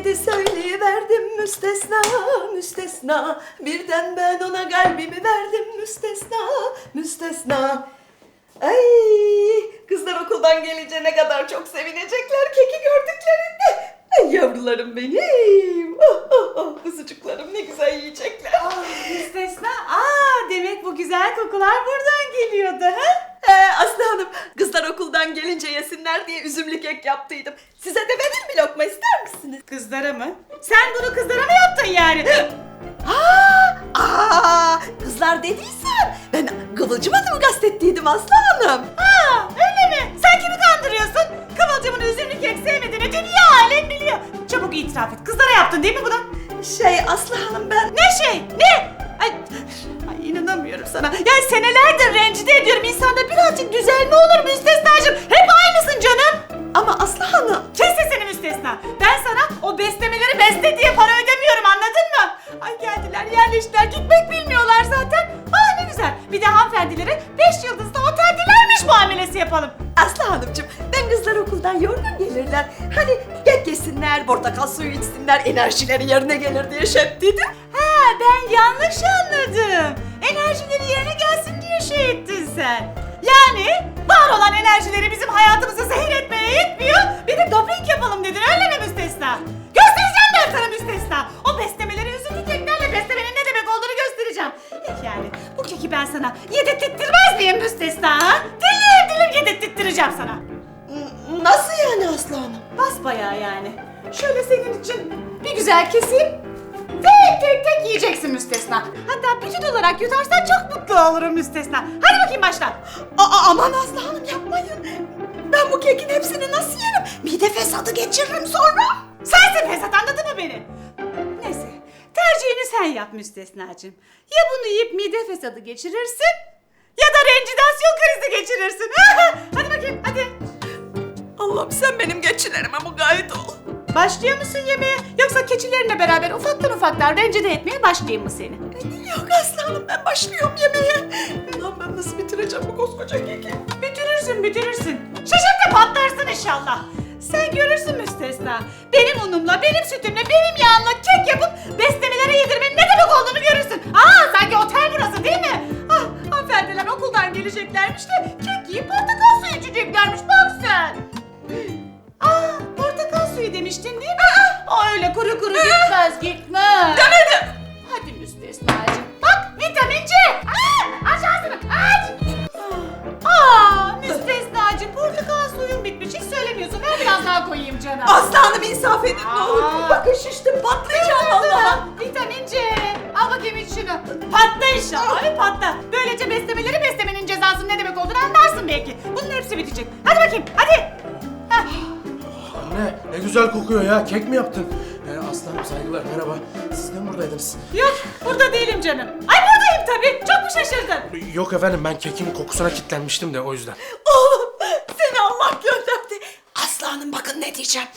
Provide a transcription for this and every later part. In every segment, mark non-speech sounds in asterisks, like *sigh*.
dedi söyleyiverdim müstesna müstesna Birden ben ona kalbimi verdim müstesna müstesna Ay kızlar okuldan gelince ne kadar çok sevinecekler keki gördüklerinde. Ay yavrularım benim. Oh, oh, oh, kuzucuklarım ne güzel yiyecekler. Müstesna. Aa demek bu güzel kokular buradan geliyordu ha? Ee, Aslı Hanım kızlar okuldan gelince yesinler diye üzümlü kek yaptıydım. Size de vereyim bir lokma ister misiniz? Kızlara mı? Sen bunu kızlara mı yaptın yani? *gasps* Aa, aa, kızlar dediysen ben Kıvılcım Hanım'ı kastettiydim Aslı Hanım. Aa öyle mi? Sen kimi kandırıyorsun? Kıvılcımın üzümlü kek sevmediğini dünya alem biliyor. Çabuk itiraf et. Kızlara yaptın değil mi bunu? Şey Aslı Hanım ben... Ne şey? Ne? İnanamıyorum sana. Yani senelerdir rencide ediyorum. İnsanda birazcık düzelme olur müstesnacığım. Hep aynısın canım. Ama Aslı Hanım... Kes sesini müstesna. Ben sana o beslemeleri besle diye para ödemiyorum anladın mı? Ay geldiler yerleştiler gitmek bilmiyorlar zaten. Ah ne güzel. Bir de hanımefendilere 5 yıldızlı oteldelermiş muamelesi yapalım. Aslı Hanımcığım ben kızlar okuldan yorgun gelirler. Hani kek yesinler, portakal suyu içsinler, enerjileri yerine gelir diye şey ettiydim. Ha ben yanlış anladım. Enerjileri yerine gelsin diye şey ettin sen. Yani var olan enerjileri bizim hayatımızı zehir etmeye yetmiyor. Bir de doping yapalım dedin öyle mi müstesna? Göstereceğim ben sana müstesna. O beslemeleri üzüntü keklerle beslemenin ne demek olduğunu göstereceğim. Peki yani bu keki ben sana yedirttirmez miyim müstesna ha? Dilim dilim yedirttireceğim sana. Nasıl yani Aslı Hanım? Basbayağı yani. Şöyle senin için bir güzel keseyim. Tek tek yiyeceksin müstesna. Hatta bütün olarak yutarsan çok mutlu olurum müstesna. Hadi bakayım başla. Aa, aman Aslı Hanım yapmayın. Ben bu kekin hepsini nasıl yerim? Mide fesadı geçiririm sonra. Sensin Fesat anladın mı beni? Neyse tercihini sen yap müstesnacığım. Ya bunu yiyip mide fesadı geçirirsin ya da rencidasyon krizi geçirirsin. *laughs* hadi bakayım hadi. Allah'ım sen benim geçilerime mukayyet ol. Başlıyor musun yemeğe yoksa keçilerinle beraber ufaktan ufaktan rencide etmeye başlayayım mı seni? Yok Aslı Hanım ben başlıyorum yemeğe. Ulan ben nasıl bitireceğim bu koskoca keki? Bitirirsin bitirirsin. Şaşırt da patlarsın inşallah. Sen görürsün müstesna. Benim unumla, benim sütümle, benim yağımla kek yapıp beslemelere yedirmenin ne demek olduğunu görürsün. Aa sanki otel burası değil mi? Ah hanımefendiler okuldan geleceklermiş de kek yiyip portakal suyu içeceklermiş bak sen. Demiştin değil mi? Aa öyle kuru kuru gitmez gitmez. Demedim. Hadi müstesnacığım. Bak vitamin C. Aa, aç ağzını aç. Aa müstesnacığım portakal suyun bitmiş hiç söylemiyorsun. Ver biraz daha koyayım canım. Aslı Hanım insaf edin ne olur. Aa. Bakın şiştim patlayacağım vallahi. Vitamin C. Al bakayım iç şunu. Patla inşallah. Hadi patla. Böylece beslemeleri beslemenin cezasının ne demek olduğunu anlarsın belki. Bunun hepsi bitecek. Hadi bakayım hadi. Güzel kokuyor ya. Kek mi yaptın? Ee, aslanım saygılar merhaba. Siz de mi buradaydınız? Yok burada değilim canım. Ay buradayım tabii. Çok mu şaşırdın? Yok efendim ben kekin kokusuna kilitlenmiştim de o yüzden. Oğlum seni Allah gönderdi. Aslı Hanım bakın ne diyeceğim.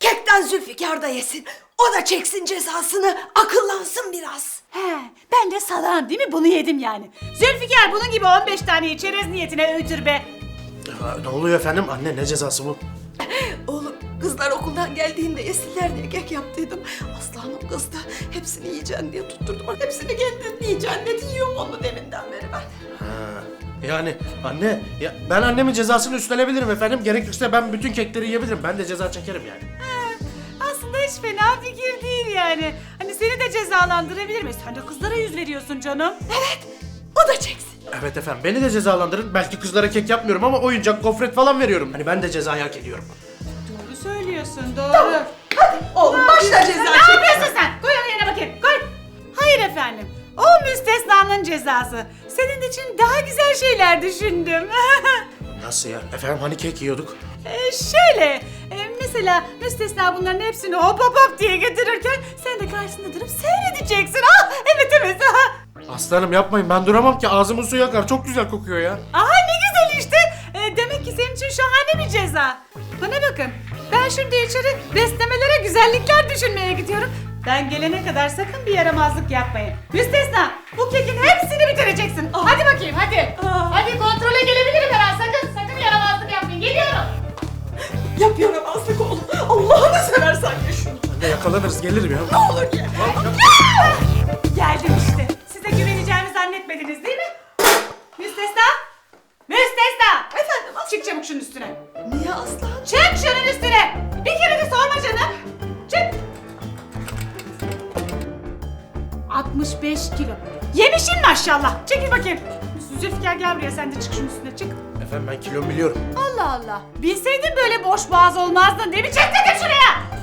Kekten Zülfikar da yesin. O da çeksin cezasını. Akıllansın biraz. He, ben de salağım değil mi? Bunu yedim yani. Zülfikar bunun gibi 15 taneyi çerez niyetine öğütür be. Ne oluyor efendim? Anne ne cezası bu? Kızlar okuldan geldiğinde yesinler diye kek yaptıydım. Aslı Hanım kızdı. Hepsini yiyeceksin diye tutturdum. Hepsini kendin yiyeceksin dedi. Yiyorum onu deminden beri ben. Ha, yani anne ya ben annemin cezasını üstlenebilirim efendim. Gerekirse ben bütün kekleri yiyebilirim. Ben de ceza çekerim yani. Aslında hiç fena fikir değil yani. Hani seni de cezalandırabilir mi? Sen de kızlara yüz veriyorsun canım. Evet. O da çeksin. Evet efendim beni de cezalandırın. Belki kızlara kek yapmıyorum ama oyuncak, gofret falan veriyorum. Hani ben de cezayı hak ediyorum. Söylüyorsun doğru. Hadi oğlum başla ceza Ne yapıyorsun sen? Koy onu yerine bakayım. Koy. Hayır efendim. O müstesnanın cezası. Senin için daha güzel şeyler düşündüm. *laughs* Nasıl ya? Efendim hani kek yiyorduk? Ee, şöyle, e, mesela müstesna bunların hepsini hop hop hop diye getirirken sen de karşısında durup seyredeceksin. Ah evet evet. ah. *laughs* Aslanım yapmayın ben duramam ki ağzımın suyu akar. Çok güzel kokuyor ya. Aha ne güzel işte. E, demek ki senin için şahane bir ceza. Bana bakın. Ben şimdi içeri beslemelere güzellikler düşünmeye gidiyorum. Ben gelene kadar sakın bir yaramazlık yapmayın. Müstesna bu kekin hepsini bitireceksin. Hadi bakayım hadi. Ah. Hadi kontrole gelebilirim hemen. Sakın sakın yaramazlık yapmayın. Geliyorum. Yap yaramazlık oğlum. Allah'ını seversen ye şunu. Anne yakalanırız gelirim ya. Ne olur gel. Geldim işte. Şunun üstüne. Niye aslan? Çık şunun üstüne. Bir kere de sorma canım. Çık. 65 kilo. Yemişin maşallah. Çekil bakayım. Zülfikar gel buraya sen de çık şunun üstüne çık. Efendim ben kilomu biliyorum. Allah Allah. Bilseydin böyle boş boğaz olmazdın değil mi? Çık dedim şuraya.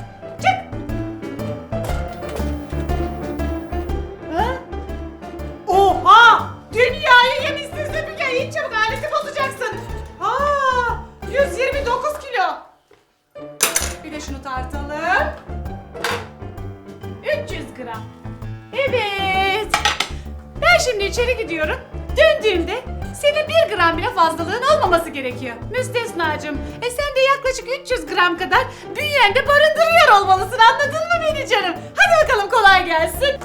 İçeri gidiyorum. Döndüğümde senin bir gram bile fazlalığın olmaması gerekiyor. Müstesnacığım, e sen de yaklaşık 300 gram kadar bünyende barındırıyor olmalısın anladın mı beni canım? Hadi bakalım kolay gelsin. *laughs*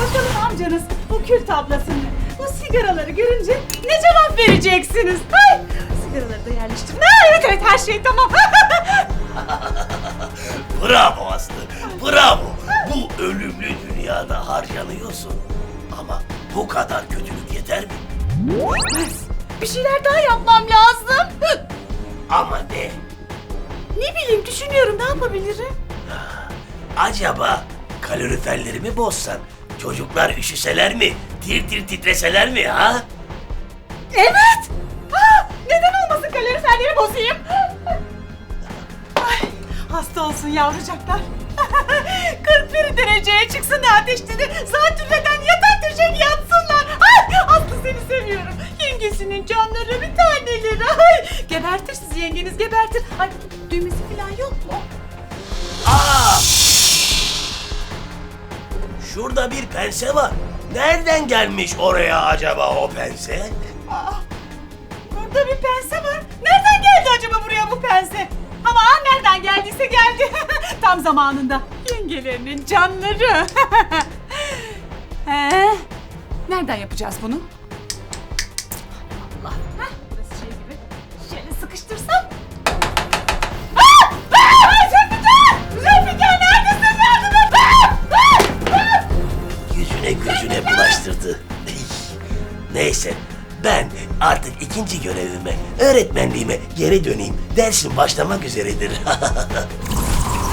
Bakalım amcanız bu kül tablasını, bu sigaraları görünce ne cevap vereceksiniz? Hay! Sigaraları da yerleştirin. Ha, evet evet her şey tamam. *laughs* *laughs* Bravo Aslı, bravo. Bu ölümlü dünyada harcanıyorsun. Ama bu kadar kötülük yeter mi? Bir şeyler daha yapmam lazım. Ama ne? Ne bileyim düşünüyorum ne yapabilirim? Acaba kaloriferlerimi bozsan, çocuklar üşüseler mi, tir tir titreseler mi ha? Evet. Ha, neden olmasın kaloriferleri bozayım? Hasta olsun yavrucaklar. *laughs* 41 dereceye çıksın ateşleri. Zatürreden yatak döşek yatsınlar. Ay, Aslı seni seviyorum. Yengesinin canları bir taneleri. Ay, gebertir sizi yengeniz gebertir. Ay, düğmesi falan yok mu? Aa! Şurada bir pense var. Nereden gelmiş oraya acaba o pense? Aa, burada bir pense var. Nereden geldi acaba buraya bu pense? Ama nereden geldiyse geldi. *laughs* Tam zamanında. Yengelerinin canları. *laughs* He, nereden yapacağız bunu? Allah. Heh, burası şey gibi. Şöyle sıkıştırsam. Aa! Aa! Zülfikar! Zülfikar neredesin? Yardım! Aa! Aa! Aa! Yüzüne gözüne bulaştırdı. Neyse ben artık ikinci görevime, öğretmenliğime geri döneyim. Dersim başlamak üzeredir. *laughs*